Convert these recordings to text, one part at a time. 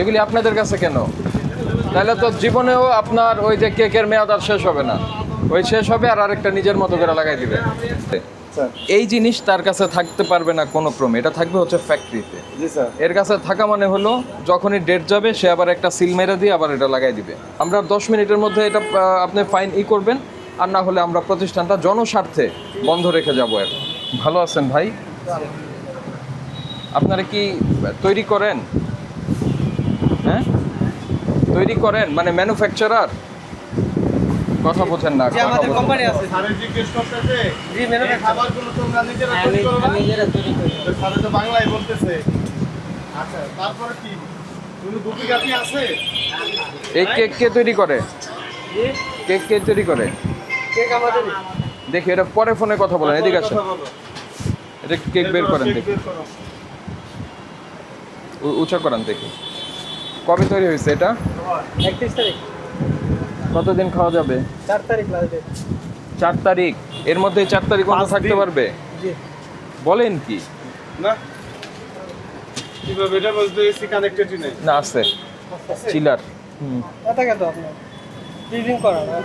এগুলি আপনাদের কাছে কেন? তাহলে তো জীবনেও আপনার ওই যে কেকের মেয়াদ আর শেষ হবে না। ওই শেষ হবে আর আরেকটা নিজের মতো করে লাগাই দিবে। এই জিনিস তার কাছে থাকতে পারবে না কোনো ক্রমে। এটা থাকবে হচ্ছে ফ্যাক্টরিতে এর কাছে থাকা মানে হলো যখনই ডেট যাবে সে আবার একটা সিল মেরে দিয়ে আবার এটা লাগাই দিবে। আমরা দশ মিনিটের মধ্যে এটা আপনি ফাইন ই করবেন। আর না হলে আমরা প্রতিষ্ঠানটা জনস্বার্থে বন্ধ রেখে যাব এর ভালো আছেন ভাই? আপনারা কি তৈরি করেন? তৈরি করেন মানে ম্যানুফ্যাকচারার কথা বোঝেন না কথা আমাদের বোঝেন না। কোম্পানি আছে। স্যারে জিজ্ঞেস করতেছে জি ম্যাডাম এই খাবারগুলো তোমরা নিজেরা তৈরি করো না? তো স্যারে তো বাংলায় বলতেছে। আচ্ছা তারপরে কি? তুমি দুটি গাতি আছে? এই কেক কে তৈরি করে? কেক কে তৈরি করে? কেক আমাদের। দেখি এটা পরে ফোনে কথা বলেন এদিকে আসেন। বলো। এটা কেক বের করেন দেখি। করো। উঁচা করান দেখি। কবে তৈরি হয়েছে এটা? একত্রিশ তারিখ। কতদিন খাওয়া যাবে? চার তারিখ ডেট চার তারিখ? এর মধ্যে চার তারিখ পর্যন্ত পাঁচ থাকতে পারবে? বলেন কি? না। কীভাবে? এটা বলতে এসি কানেক্টেডই নেই। না আছে। চিলার হুম। এটা কেন আপনার? ফ্রিজিং করা এটা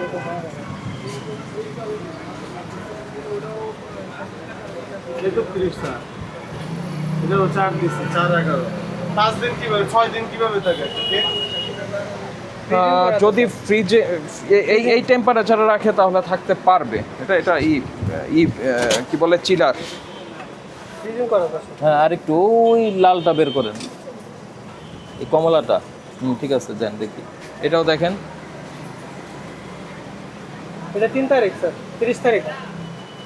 তো এটা চার দিচ্ছে চার এগারো। পাঁচ দিন কীভাবে ছয় দিন কীভাবে থাকে? যদি ফ্রিজে এই এই টেম্পারেচারে রাখে তাহলে থাকতে পারবে। এটা এটা ই ই কি বলে চিলার হ্যাঁ আর একটু ওই লালটা বের করেন। এই কমলাটা। হুম ঠিক আছে দেন দেখি। এটাও দেখেন। এটা তিন তারিখ স্যার। তিরিশ তারিখ।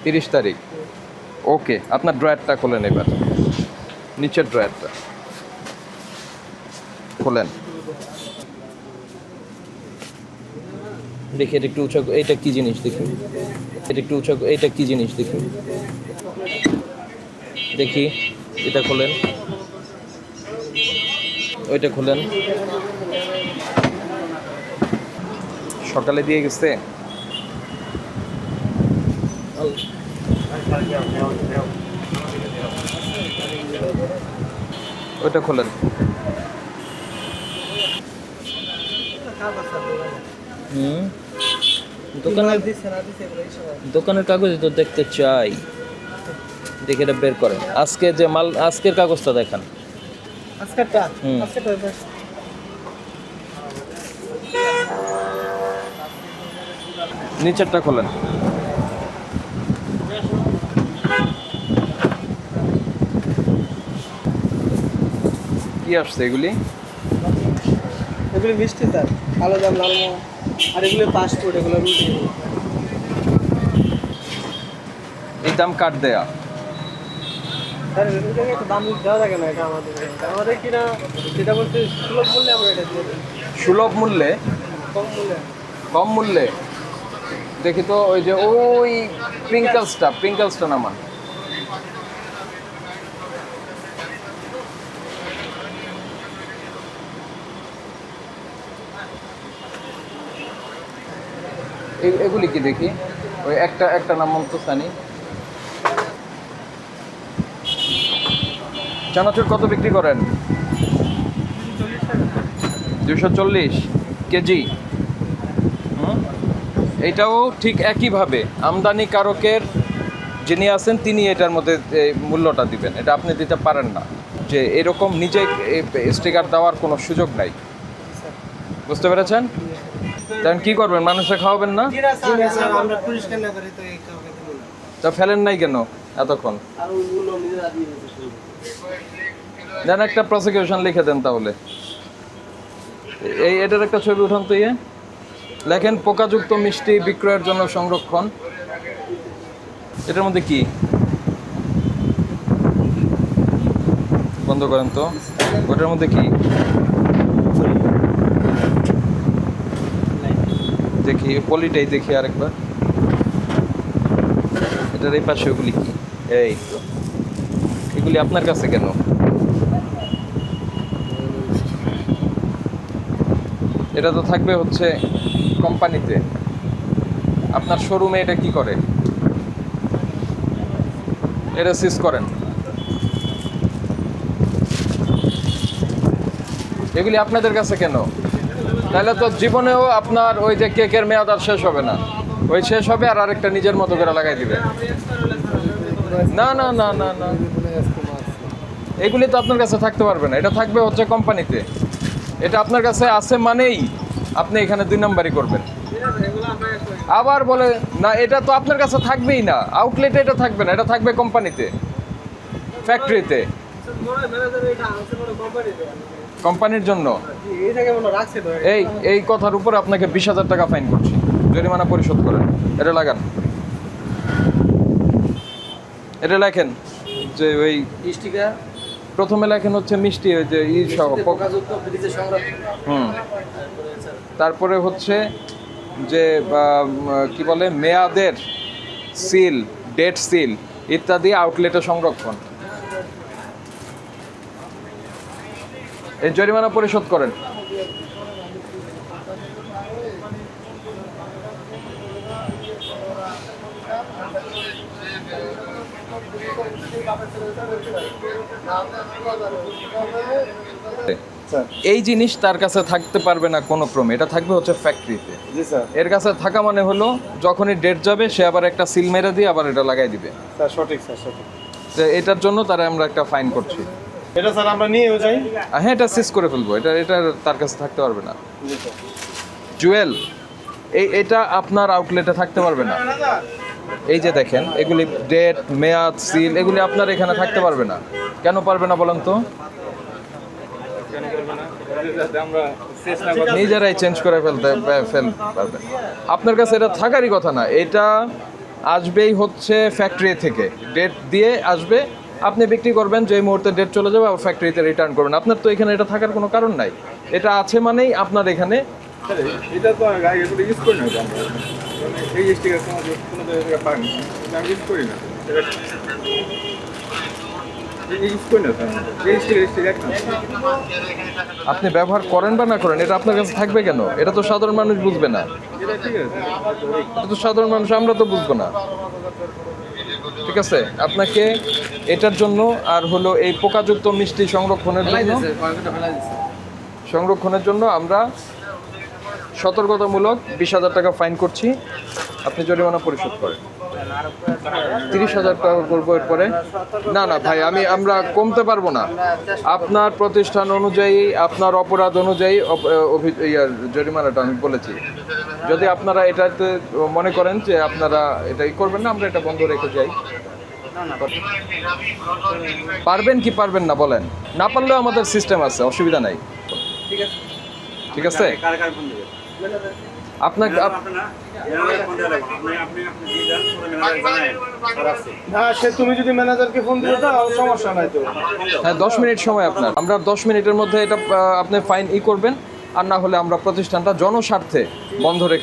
তিরিশ তারিখ। ওকে আপনার ড্রয়ারটা খোলেন এবার। নিচের ড্রয়ারটা খোলেন। দেখি এটা একটু উঁচা এটা কি জিনিস দেখি। এটা একটু উঁচা এটা কি জিনিস দেখি। দেখি এটা খোলেন। ওইটা খোলেন। সকালে দিয়ে গেছে? ওইটা খোলেন কাজ আছে হুম? দোকানের দোকানের কাগজে তো দেখতে চাই। দেখে এটা বের করেন। আজকে যে মাল আজকের কাগজটা দেখান। আজকেরটা? হুম। আজকেরটা নিচেরটা খোলেন। কি আসছে এগুলি? এগুলি মিষ্টি স্যার। কালো জাম লাল মোহন আর এগুলো পাসপোর্ট এগুলো রুটি। এই দাম কাট দেয়া? স্যার এগুলোকে একটু দাম দেওয়া থাকে না এটা আমাদের। আমাদের কিনা যেটা সুলভ মূল্যে আমরা এটা সুলভ মূল্যে? কম মূল্যে। কম মূল্যে? দেখি তো ওই যে ওই প্রিঙ্কলসটা প্রিঙ্কলসটা নামান। এগুলি কি দেখি। ওই একটা একটা নাম তো সানি। চানাচুর কত বিক্রি করেন? দুশো চল্লিশ কেজি। এটাও ঠিক একইভাবে। আমদানি কারকের যিনি আছেন তিনি এটার মধ্যে এই মূল্যটা দিবেন। এটা আপনি দিতে পারেন না। যে এরকম নিজে স্টিকার দেওয়ার কোনো সুযোগ নাই। বুঝতে পেরেছেন? তখন কি করবেন? মানুষে খাওয়াবেন না? তো ফেলেন নাই কেন এতক্ষণ? দেন একটা প্রসিকিউশন লিখে দেন তাহলে। এই এটার একটা ছবি উঠান তো ইয়ে। লেখেন পোকাযুক্ত মিষ্টি বিক্রয়ের জন্য সংরক্ষণ। এটার মধ্যে কি? বন্ধ করেন তো। ওটার মধ্যে কি? দেখি, পলিটাই দেখি আরেকবার। এটার এই পাশে ওগুলি কি? এই তো। এগুলি আপনার কাছে কেন? এটা তো থাকবে হচ্ছে কোম্পানিতে। আপনার শোরুমে এটা কি করে? এটা সিজ করেন। এগুলি আপনাদের কাছে কেন? তাহলে তো জীবনেও আপনার ওই যে কেকের মেয়াদ আর শেষ হবে না। ওই শেষ হবে আর আরেকটা নিজের মতো করে লাগাই দিবে। না না না না না। এগুলি তো আপনার কাছে থাকতে পারবে না। এটা থাকবে হচ্ছে কোম্পানিতে। এটা আপনার কাছে আছে মানেই আপনি এখানে দুই নাম্বারই করবেন। আবার বলে, না, এটা তো আপনার কাছে থাকবেই না। আউটলেটে এটা থাকবে না। এটা থাকবে কোম্পানিতে। ফ্যাক্টরিতে কোম্পানির জন্য? এই এই কথার উপর আপনাকে বিশ হাজার টাকা ফাইন করছি। জরিমানা পরিশোধ করেন। এটা লাগান। এটা লেখেন যে ওই প্রথমে লেখেন হচ্ছে মিষ্টি ওই যে ই সহ হুম। তারপরে হচ্ছে যে কি বলে মেয়াদের সিল ডেট সিল ইত্যাদি আউটলেটে সংরক্ষণ। এই জরিমানা পরিশোধ করেন। এই জিনিস তার কাছে থাকতে পারবে না কোনো ক্রমে এটা থাকবে হচ্ছে ফ্যাক্টরিতে এর কাছে থাকা মানে হলো যখনই ডেট যাবে সে আবার একটা সিল মেরে দিয়ে আবার এটা লাগাই দিবে। সঠিক স্যার সঠিক। এটার জন্য তারা আমরা একটা ফাইন করছি। এটা স্যার আমরা নিয়েও যাই। হ্যাঁ এটা সিজ করে ফেলব। এটা এটা তার কাছে থাকতে পারবে না। জুয়েল, এই এটা আপনার আউটলেটে থাকতে পারবে না। এই যে দেখেন, এগুলি ডেট মেয়াদ সিল এগুলি আপনার এখানে থাকতে পারবে না। কেন পারবে না বলেন তো? নিজেরাই চেঞ্জ করে ফেলতে ফেল পারবে। আপনার কাছে এটা থাকারই কথা না। এটা আসবেই হচ্ছে ফ্যাক্টরি থেকে। ডেট দিয়ে আসবে আপনি বিক্রি করবেন যে মুহূর্তে ডেট চলে যাবে আবার ফ্যাক্টরিতে রিটার্ন করবেন। আপনার তো এখানে এটা থাকার কোনো কারণ নাই। এটা আছে মানেই আপনার এখানে এটা তো ইউজ করি না এই স্টিকার কোনো কোনো জায়গায় পাই না আমি ইউজ করি না। ইউজ করি না তো আমি। এই স্টিকার স্টিকার এক না আপনি ব্যবহার করেন বা না করেন এটা আপনার কাছে থাকবে কেন? এটা তো সাধারণ মানুষ বুঝবে না। এটা তো সাধারণ মানুষ আমরা তো বুঝব না। ঠিক আছে? আপনাকে এটার জন্য আর হলো এই পোকাযুক্ত মিষ্টি সংরক্ষণের জন্য সংরক্ষণের জন্য আমরা সতর্কতামূলক বিশ হাজার টাকা ফাইন করছি। আপনি জরিমানা পরিশোধ করেন। তিরিশ হাজার টাকা করব এরপরে? না না, ভাই, আমি, আমরা কমতে পারব না। আপনার প্রতিষ্ঠান অনুযায়ী, আপনার অপরাধ অনুযায়ী ইয়ার জরিমানাটা আমি বলেছি। যদি আপনারা এটাতে মনে করেন যে আপনারা এটাই করবেন না, আমরা এটা বন্ধ রেখে যাই। পারবেন কি পারবেন না বলেন? না পারলেও আমাদের সিস্টেম আছে, অসুবিধা নাই। ঠিক আছে? ঠিক আছে আপনাকে না সে তুমি যদি ম্যানেজারকে ফোন দিলে তো সমস্যা নাই তো। হ্যাঁ দশ মিনিট সময় আপনার। আমরা দশ মিনিটের মধ্যে এটা আপনি ফাইন ই করবেন আর না হলে আমরা প্রতিষ্ঠানটা জনস্বার্থে বন্ধ রেখে